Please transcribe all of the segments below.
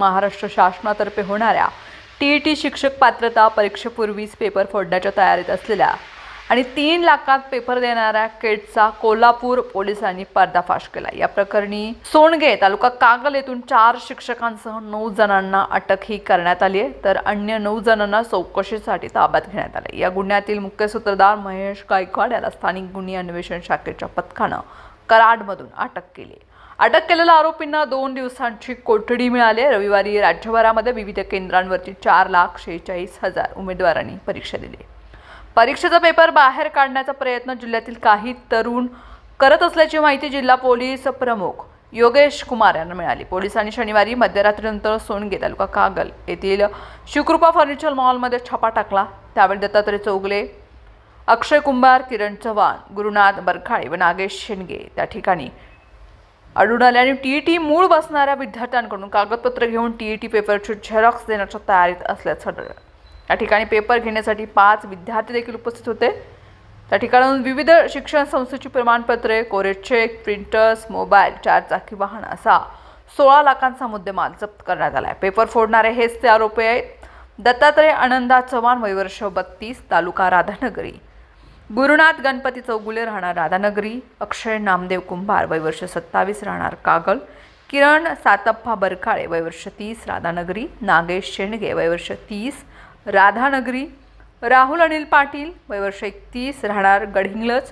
महाराष्ट्र शासनातर्फे होणाऱ्या T E T शिक्षक पात्रता परीक्षेपूर्वीच पेपर फोडण्याच्या तयारीत असलेल्या आणि तीन लाखात पेपर देणाऱ्या केटचा कोल्हापूर पोलिसांनी पर्दाफाश केला. या प्रकरणी सोनगे तालुका कागल येथून चार शिक्षकांसह नऊ जणांना अटकही करण्यात आली आहे. तर अन्य नऊ जणांना चौकशीसाठी ताब्यात घेण्यात आले या गुन्ह्यातील मुख्य सूत्रधार महेश गायकवाड याला स्थानिक गुन्हे अन्वेषण शाखेच्या पथकानं कराडमधून अटक केली. अटक केलेल्या आरोपींना दोन दिवसांची कोठडी मिळाली रविवारी राज्यभरामध्ये विविध केंद्रांवरती चार लाख शेहेचाळीस हजार उमेदवारांनी परीक्षा दिली. परीक्षेचा पेपर बाहेर काढण्याचा प्रयत्न जिल्ह्यातील काही तरुण करत असल्याची माहिती जिल्हा पोलीस प्रमुख योगेश कुमार यांना मिळाली. पोलिसांनी शनिवारी मध्यरात्रीनंतर सोनगे तालुका कागल येथील शिवकृपा फर्निचर मॉलमध्ये छापा टाकला. त्यावेळी दत्तात्रय चौगले अक्षय कुंभार किरण चव्हाण गुरुनाथ बरखाळे व नागेश शेंडगे त्या ठिकाणी आढळून आले. आणि टी ई टी मूळ बसणाऱ्या विद्यार्थ्यांकडून कागदपत्र घेऊन टी ई टी पेपरची झेरॉक्स देण्याच्या तयारीत असल्याचं आढळलं. या ठिकाणी पेपर घेण्यासाठी पाच विद्यार्थी देखील उपस्थित होते. त्या ठिकाणाहून विविध शिक्षण संस्थेची प्रमाणपत्रे कोरेज चेक प्रिंटर्स मोबाईल चारचाकी वाहन असा सोळा लाखांचा मुद्देमाल जप्त करण्यात आला आहे पेपर फोडणारे हेच ते आरोपी आहेत. दत्तात्रय आनंदा चव्हाण वयवर्ष बत्तीस तालुका राधानगरी. गुरुनाथ गणपती चौगुले राहणार राधानगरी अक्षय नामदेव कुंभार वयवर्ष सत्तावीस राहणार कागल किरण सातप्पा बरकाळे वयवर्ष तीस राधानगरी नागेश शेंडगे वयवर्ष तीस राधानगरी राहुल अनिल पाटील वयवर्ष एकतीस राहणार गडहिंग्लज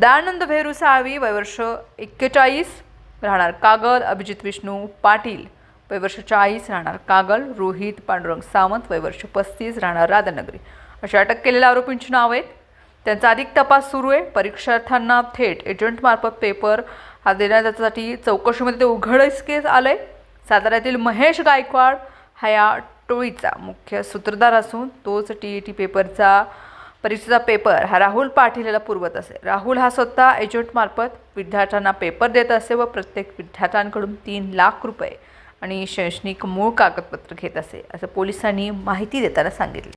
दयानंद भेरू साळवी वयवर्ष एक्केचाळीस राहणार कागल अभिजित विष्णू पाटील वयवर्ष चाळीस राहणार कागल रोहित पांडुरंग सावंत वयवर्ष पस्तीस राहणार राधानगरी. अशी अटक केलेल्या आरोपींची नाव आहेत. त्यांचा अधिक तपास सुरू आहे. परीक्षार्थ्यांना थेट एजंटमार्फत पेपर हा देण्यासाठी चौकशीमध्ये ते उघडच केस आलं आहे साताऱ्यातील महेश गायकवाड हा या टोळीचा मुख्य सूत्रधार असून तोच टी ई टी पेपरचा परीक्षेचा पेपर हा राहुल पाटील याला पुरवत असे. राहुल हा स्वतः एजंटमार्फत विद्यार्थ्यांना पेपर देत असे व प्रत्येक विद्यार्थ्यांकडून तीन लाख रुपये आणि शैक्षणिक मूळ कागदपत्र घेत असे असं पोलिसांनी माहिती देताना सांगितले.